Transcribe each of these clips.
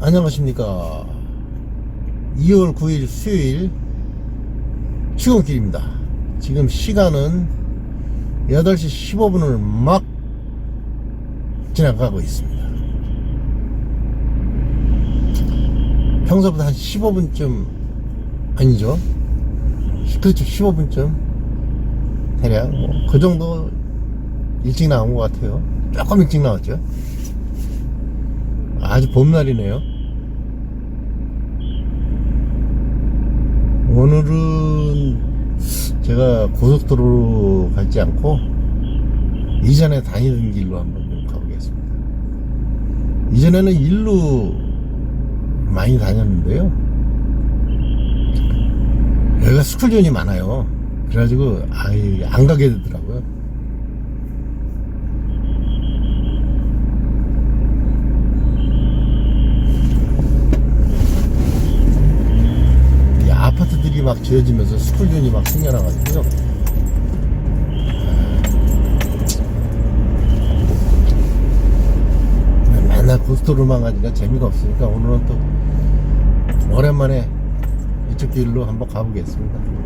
안녕하십니까. 2월 9일 수요일 출근길입니다. 지금 시간은 8시 15분을 막 지나가고 있습니다. 평소보다 한 15분쯤 아니죠? 그렇죠. 15분쯤 대략 뭐 그 정도 일찍 나온 것 같아요. 조금 일찍 나왔죠 아주 봄날이네요. 오늘은 제가 고속도로로 가지 않고 이전에 다니던 길로 한번 좀 가보겠습니다. 이전에는 일로 많이 다녔는데요. 여기가 스쿨존이 많아요. 그래가지고 아예 안 가게 되더라고요. 이 아파트들이 막 지어지면서 스쿨존이 막 생겨나가지고요. 아, 맨날 고스토로만 가니까 재미가 없으니까 오늘은 또 오랜만에 이쪽 길로 한번 가보겠습니다.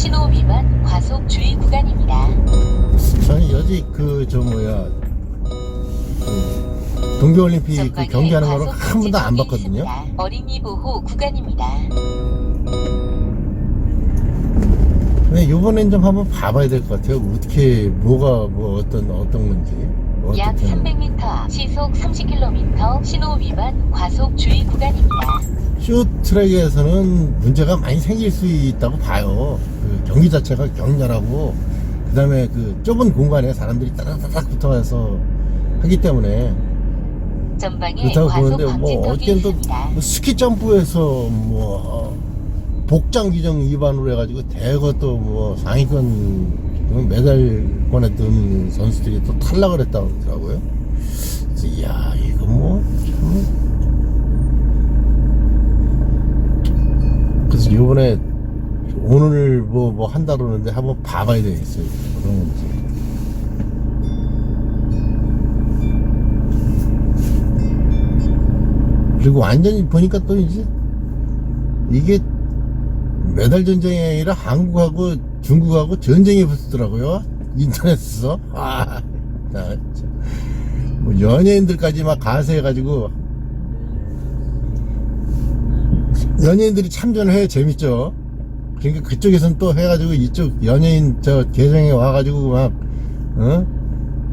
신호 위반 과속 주의 구간입니다. 저는 여지 그 저 뭐야 그 동계올림픽 그 전방에 경기하는 거를 과속 한 번도 안 봤거든요. 있습니다. 어린이 보호 구간입니다. 근데 이번엔 좀 한번 봐봐야 될 것 같아요. 어떻게 뭐가 뭐 어떤 어떤 건지 뭐 약 어떻게 300m, 시속 30km, 신호 위반 과속 주의 구간입니다. 쇼트랙에서는 문제가 많이 생길 수 있다고 봐요. 그 경기 자체가 격렬하고 그 다음에 그 좁은 공간에 사람들이 따닥따닥 붙어서 하기 때문에 전방에 그렇다고 보는데 뭐 어쨌든 또. 뭐 스키 점프에서 뭐 복장 규정 위반으로 해가지고 대거 또 뭐 상위권 메달권에 든 선수들이 또 탈락을 했다고 그러더라고요. 그래서 이야 이거 뭐 참 그래서 요번에 오늘 뭐 뭐 한다 그러는데 한번 봐봐야 되겠어요. 그런 건지. 그리고 완전히 보니까 또 이제 이게 메달 전쟁이 아니라 한국하고 중국하고 전쟁이 붙더라고요. 인터넷에서. 아. 뭐 연예인들까지 막 가세해가지고 연예인들이 참전을 해야 재밌죠. 그러니까 그쪽에선 또 해가지고 이쪽 연예인 저 계정에 와가지고 막, 어?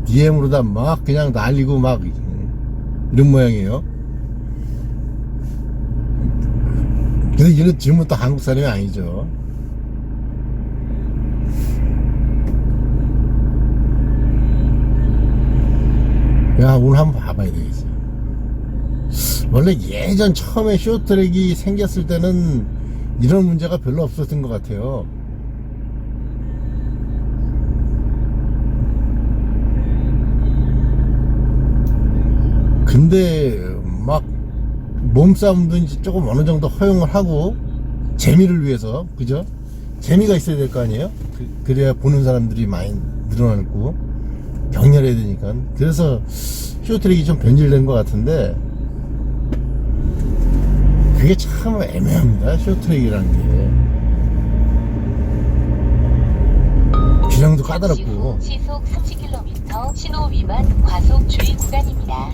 DM으로다 막 그냥 날리고 막 이런 모양이에요. 근데 얘는 지금은 또 한국 사람이 아니죠. 야, 오늘 한번 봐봐야 되겠어. 원래 예전 처음에 쇼트랙이 생겼을 때는 이런 문제가 별로 없었던 것 같아요. 근데 막 몸싸움도 이제 조금 어느 정도 허용을 하고 재미를 위해서 그죠? 재미가 있어야 될 거 아니에요? 그, 래야 보는 사람들이 많이 늘어나고 격렬해야 되니까 그래서 쇼트랙이 좀 변질된 것 같은데 그게 참 애매합니다 쇼트랙이라는 게 잠시 까다롭고 후 시속 30km, 신호 위반 과속 주의 구간입니다.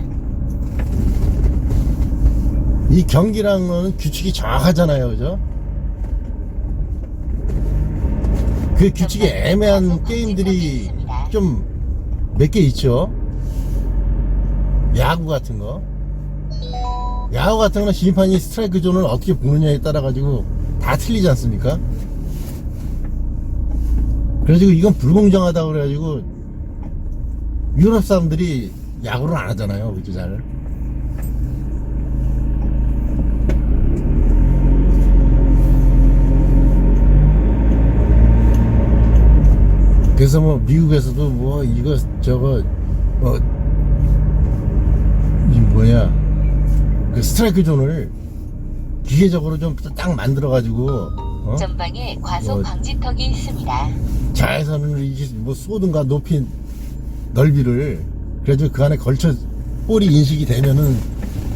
이 경기랑은 규칙이 정확하잖아요, 그죠? 그 규칙이 애매한 게임들이 좀 몇 개 있죠. 야구 같은 거. 야구 같은 거는 심판이 스트라이크 존을 어떻게 보느냐에 따라 가지고 다 틀리지 않습니까? 그래가지고 이건 불공정하다 그래가지고 유럽 사람들이 야구를 안 하잖아요, 그죠 잘. 그래서 뭐 미국에서도 뭐 이거 저거 뭐, 이 스트라이크 존을 기계적으로 좀 딱 만들어 가지고 어? 전방에 과속 뭐- 방지턱이 있습니다. 좌회선을 이게 뭐 쏘든가 높이 넓이를 그래가지고 그 안에 걸쳐 볼이 인식이 되면은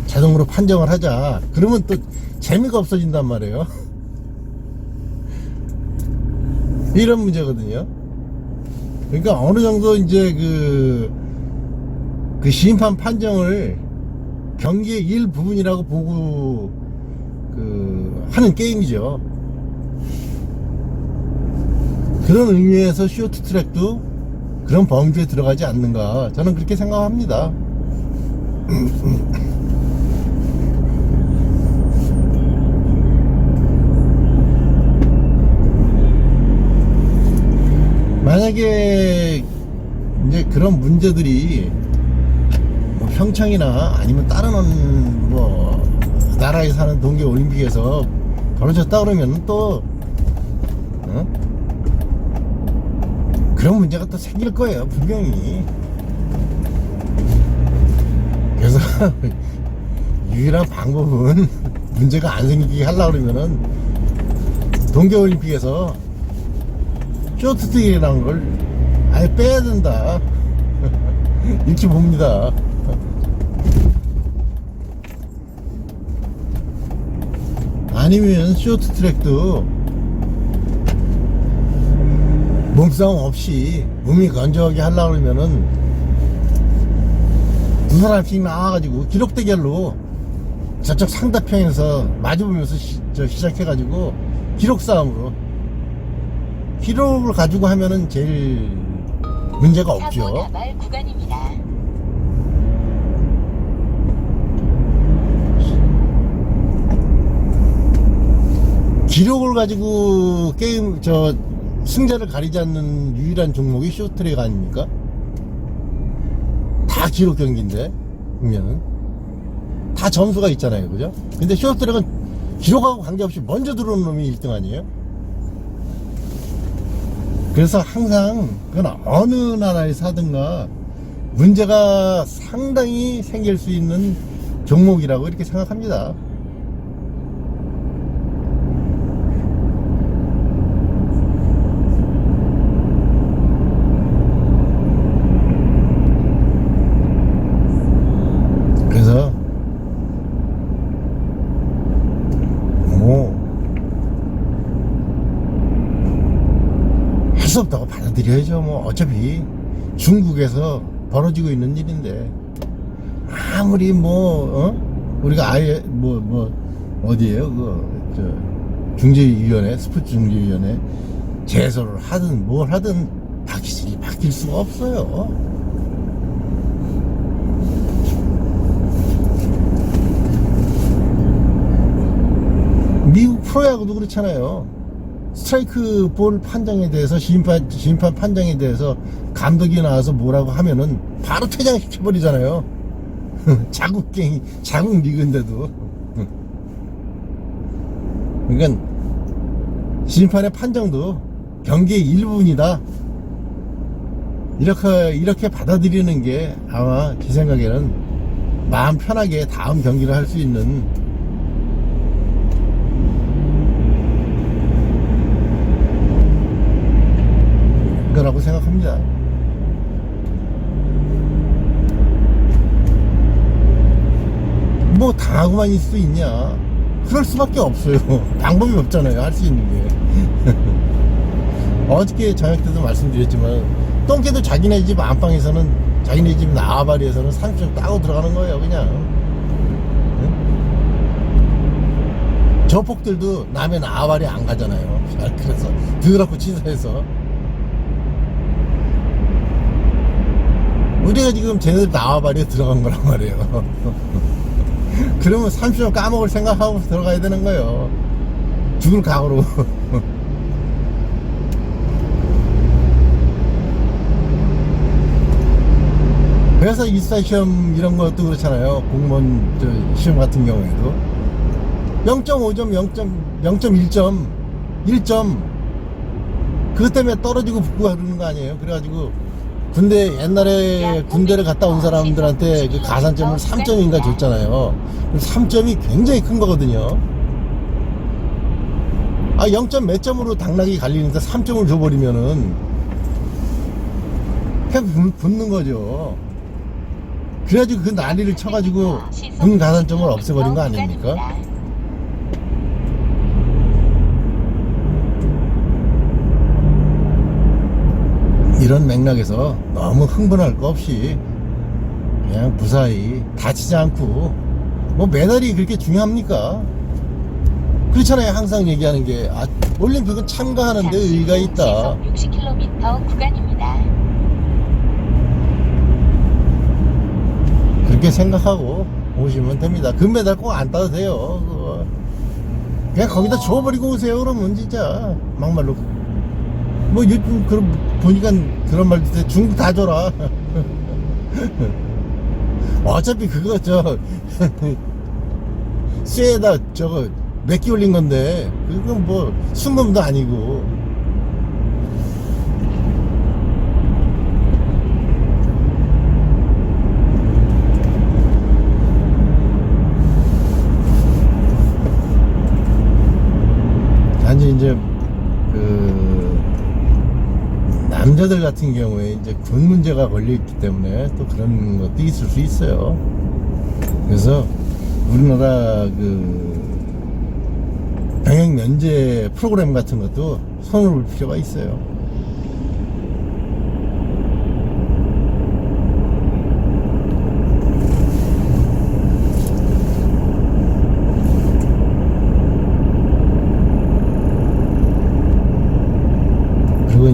자동으로 판정을 하자. 그러면 또 재미가 없어진단 말이에요. 이런 문제거든요. 그러니까 어느 정도 이제 그, 그 심판 판정을 경기의 일부분이라고 보고 그 하는 게임이죠. 그런 의미에서 쇼트 트랙도 그런 범주에 들어가지 않는가 저는 그렇게 생각합니다. 만약에 이제 그런 문제들이 뭐 평창이나 아니면 다른 뭐 나라에 사는 동계 올림픽에서 벌어졌다 그러면 또 어? 그런 문제가 또 생길 거예요 분명히. 그래서 유일한 방법은 문제가 안 생기게 하려고 그러면은 동계올림픽에서 쇼트트랙이라는 걸 아예 빼야 된다. 이렇게 봅니다 아니면 쇼트 트랙도 몸싸움 없이 몸이 건조하게 하려고 그러면은 두 사람씩 나와가지고 기록 대결로 저쪽 상대편에서 마주보면서 시, 저 시작해가지고 기록 싸움으로 기록을 가지고 하면은 제일 문제가 없죠. 나발 구간입니다. 기록을 가지고 게임 저 승자를 가리지 않는 유일한 종목이 쇼트트랙 아닙니까? 다 기록 경기인데 보면은 다 점수가 있잖아요, 그죠? 근데 쇼트트랙은 기록하고 관계없이 먼저 들어오는 놈이 1등 아니에요? 그래서 항상 그건 어느 나라에 사든가 문제가 상당히 생길 수 있는 종목이라고 이렇게 생각합니다. 그래서 뭐 할 수 없다고 받아들여야죠. 뭐 어차피 중국에서 벌어지고 있는 일인데 아무리 뭐 어? 우리가 아예 뭐뭐 어디에요? 그저 중재위원회 스포츠 중재위원회 제소를 하든 뭘 하든 바뀌지 바뀔 수가 없어요. 미국 프로야구도 그렇잖아요. 스트라이크 볼 판정에 대해서 심판 심판 판정에 대해서 감독이 나와서 뭐라고 하면은 바로 퇴장시켜 버리잖아요. 자국 게임 자국 리그인데도. 그러니까 심판의 판정도 경기의 일부분이다. 이렇게 이렇게 받아들이는 게 아마 제 생각에는 마음 편하게 다음 경기를 할 수 있는 거 라고 생각합니다. 뭐 당하고만 있을 수 있냐? 그럴 수밖에 없어요. 방법이 없잖아요. 할 수 있는 게. 어저께 저녁 때도 말씀드렸지만 똥개도 자기네 집 안방에서는 자기네 집 나와바리에서는 상추 따고 들어가는 거예요. 그냥. 응? 저 폭들도 남의 나와바리 안 가잖아요. 그래서 더럽고 치사해서. 우리가 지금 쟤네들 나와바리에 들어간 거란 말이에요. 그러면 30년 까먹을 생각하고 들어가야 되는 거예요. 죽을 각오로. 그래서 이사 시험 이런 것도 그렇잖아요. 공무원 저 시험 같은 경우에도 0.5점, 0. 0.1점, 1점 그것 때문에 떨어지고 붙고 그러는 거 아니에요. 그래가지고 군대 옛날에 군대를 갔다 온 사람들한테 그 가산점을 3점인가 줬잖아요. 3점이 굉장히 큰 거거든요. 아 0점 몇 점으로 당락이 갈리는데 3점을 줘버리면은 그냥 붙- 붙는 거죠. 그래가지고 그 난리를 쳐가지고 군 가산점을 없애버린 거 아닙니까? 이런 맥락에서 너무 흥분할 거 없이 그냥 무사히 다치지 않고 뭐 메달이 그렇게 중요합니까? 그렇잖아요. 항상 얘기하는 게 아, 올림픽은 참가하는데 의의가 있다. 60km 구간입니다. 그렇게 생각하고 오시면 됩니다. 금메달 꼭 안 따도 돼요. 그거. 그냥 거기다 줘버리고 오세요. 그러면 진짜 막말로 뭐 요즘 그런 보니까 그런 말도 돼. 중국 다 줘라. 어차피 그거 저 쇠에다 저거 몇개 올린 건데 그건 뭐 순금도 아니고 단지 이제 그 남자들 같은 경우에 이제 군 문제가 걸려 있기 때문에 또 그런 것도 있을 수 있어요. 그래서 우리나라 그 병역 면제 프로그램 같은 것도 손을 볼 필요가 있어요.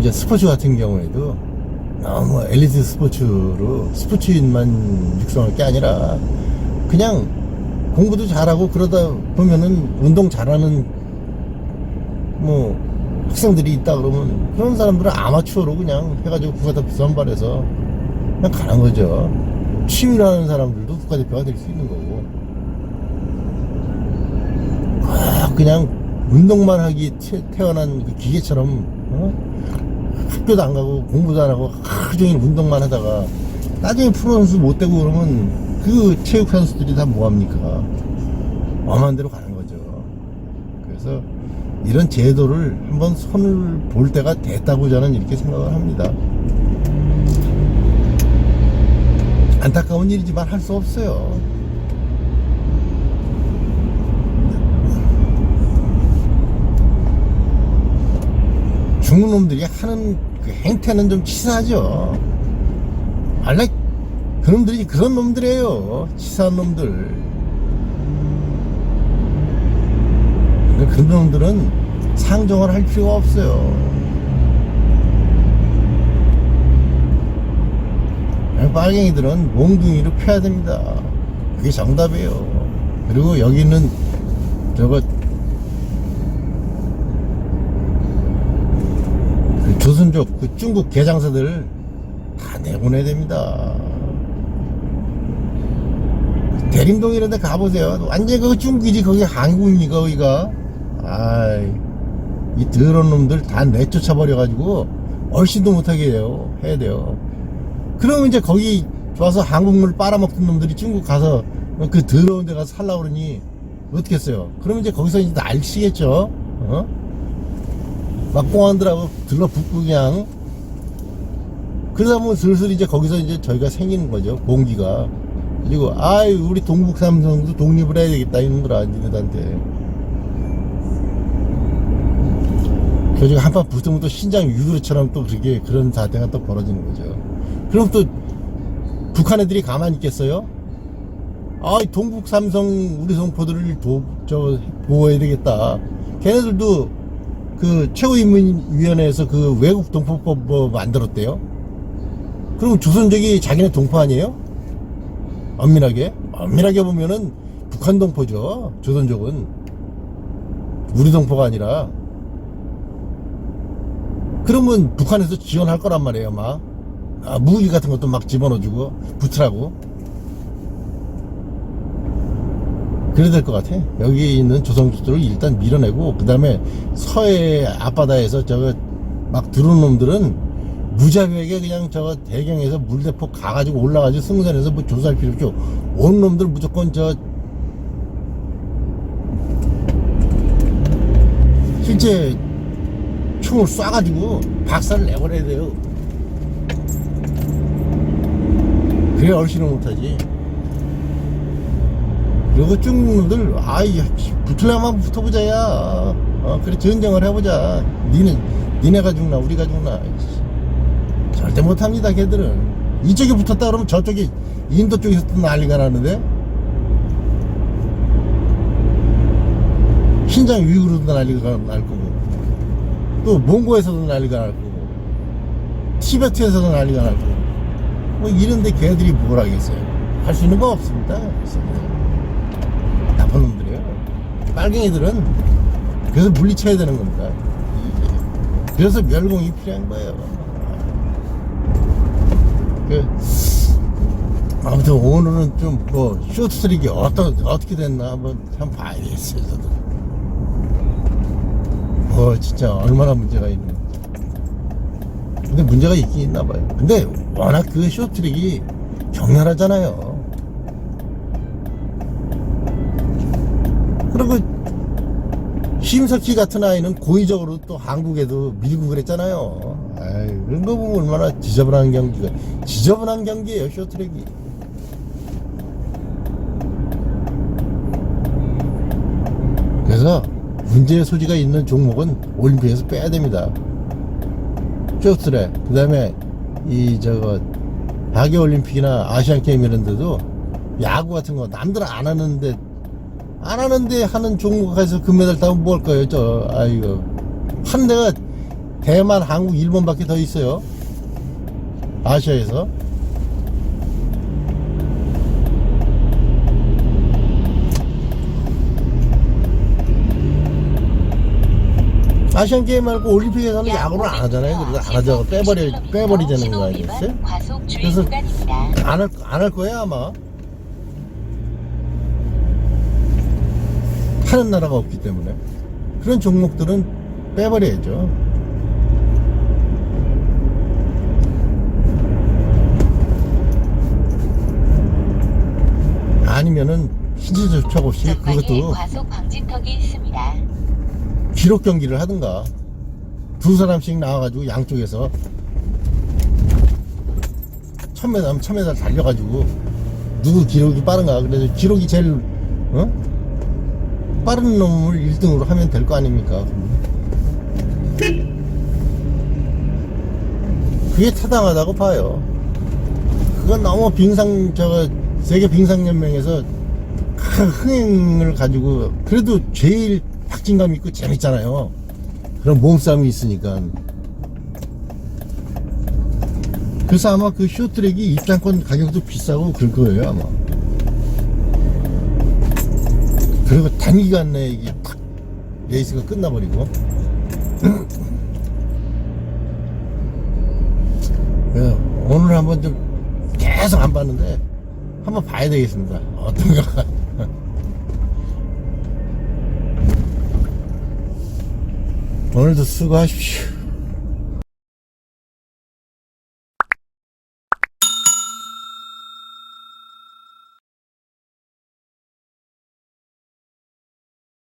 이제 스포츠 같은 경우에도 너무 엘리트 스포츠로 스포츠인만 육성할 게 아니라 그냥 공부도 잘하고 그러다 보면은 운동 잘하는 뭐 학생들이 있다 그러면 그런 사람들은 아마추어로 그냥 해가지고 국가대표 선발해서 그냥 가는 거죠. 취미로 하는 사람들도 국가대표가 될 수 있는 거고. 아, 그냥 운동만 하기 태, 태어난 그 기계처럼 어? 학교도 안 가고 공부도 안 하고 하루 종일 운동만 하다가 나중에 프로선수 못 되고 그러면 그 체육 선수들이 다 뭐합니까? 엄한 대로 가는 거죠. 그래서 이런 제도를 한번 손을 볼 때가 됐다고 저는 이렇게 생각을 합니다. 안타까운 일이지만 할 수 없어요. 중국 놈들이 하는 그 행태는 좀 치사하죠. 원래 그놈들이 그런 놈들이에요. 치사한 놈들. 그러니까 그런 놈들은 상종을 할 필요가 없어요. 빨갱이들은 몽둥이로 패야 됩니다. 그게 정답이에요. 그리고 여기는 저거 그 조선족 그 중국 개장사들 다 내보내야 됩니다. 대림동 이런 데 가보세요. 완전 그 중국이지 거기 한국입니까 거기가. 아이 이 더러운 놈들 다 내쫓아버려가지고 얼씬도 못하게 해요. 해야 돼요. 그러면 이제 거기 와서 한국물 빨아먹던 놈들이 중국 가서 그 더러운 데 가서 살라 그러니 어떻게 했어요? 그러면 이제 거기서 이제 날치겠죠? 어? 막 공안들하고 들러붙고 그냥 그러다 보면 슬슬 이제 거기서 이제 저희가 생기는 거죠 공기가 그리고 아이 우리 동북 삼성도 독립을 해야 되겠다 이놈들아 니네들한테 그래가지고 한판 붙으면 또 신장 유교처럼 또 그렇게 그런 사태가 또 벌어지는 거죠 그럼 또 북한 애들이 가만히 있겠어요? 아, 이 동북 삼성 우리 성포들을 도, 저, 보호해야 되겠다. 걔네들도 그 최고인민위원회에서 그 외국 동포법 뭐 만들었대요. 그럼 조선족이 자기네 동포 아니에요? 엄밀하게? 엄밀하게 보면은 북한 동포죠. 조선족은. 우리 동포가 아니라. 그러면 북한에서 지원할 거란 말이에요, 막. 아, 무기 같은 것도 막 집어넣어주고, 붙으라고. 그래야 될 것 같아. 여기 있는 조선족들을 일단 밀어내고, 그 다음에 서해 앞바다에서 저거 막 들어온 놈들은 무자비하게 그냥 저 대경에서 물대포 가가지고 올라가지고 승선해서 뭐 조사할 필요 없죠. 온 놈들 무조건 저 실제 총을 쏴가지고 박살을 내버려야 돼요. 그래야 얼씬을 못하지. 그리고 중국놈들 아이 붙을려면 붙어보자 야. 어, 그래 전쟁을 해보자. 니네 니네가 죽나 우리가 죽나. 절대 못합니다 걔들은. 이쪽에 붙었다 그러면 저쪽이 인도 쪽에서 또 난리가 나는데? 신장 위구르도 난리가 날 거고. 또 몽고에서도 난리가 날 거고. 티베트에서도 난리가 날 거고. 뭐 이런데 걔들이 뭘 하겠어요? 할 수 있는 거 없습니다 나쁜 놈들이에요. 빨갱이들은 그래서 물리쳐야 되는 겁니다. 그래서 멸공이 필요한 거예요. 그 아무튼 오늘은 좀 뭐 쇼트트릭이 어떤 어떻게 됐나 한번 한번 봐야겠어요 저도. 어 진짜 얼마나 문제가 있는 근데 문제가 있긴 있나 봐요. 근데 워낙 그 쇼트트릭이 격렬하잖아요 그리고 심석희 같은 아이는 고의적으로 또 한국에도 밀고 그랬잖아요. 아이, 그런 거 보면 얼마나 지저분한 경기가 지저분한 경기예요 쇼트랙이. 그래서 문제의 소지가 있는 종목은 올림픽에서 빼야 됩니다. 쇼트랙 그다음에 이 저거 하계 올림픽이나 아시안 게임 이런 데도 야구 같은 거 남들 안 하는데 안 하는데 하는 종목에서 금메달 따면 뭘 거예요, 저, 아이고. 한 대가 대만, 한국, 일본 밖에 더 있어요. 아시아에서. 아시안 게임 말고 올림픽에서는 야구를 안 하잖아요. 그래서 안 하자고 빼버리, 빼버리자는 거 아니겠어요? 그래서-. 안 할, 안 할 거야, 아마. 하는 나라가 없기 때문에. 그런 종목들은 빼버려야죠. 아니면은 신체조차 없이 전방에 그것도. 기록 경기를 하든가 두 사람씩 나와가지고 양쪽에서 1000m 하면 1000m 달려가지고 누구 기록이 빠른가 그래서 기록이 제일 어? 빠른 놈을 1등으로 하면 될 거 아닙니까 그게 타당하다고 봐요 그건 너무 빙상 저거 세계 빙상연맹에서 큰 흥행을 가지고 그래도 제일 박진감 있고 재밌잖아요. 그런 몸싸움이 있으니까. 그래서 아마 그 쇼트랙이 입장권 가격도 비싸고 그럴 거예요 아마. 그리고 단기간 내에 이게 탁 레이스가 끝나버리고. 예, 오늘 한번 좀 계속 안 봤는데 한번 봐야 되겠습니다. 어떤가. 오늘도 수고하십시오.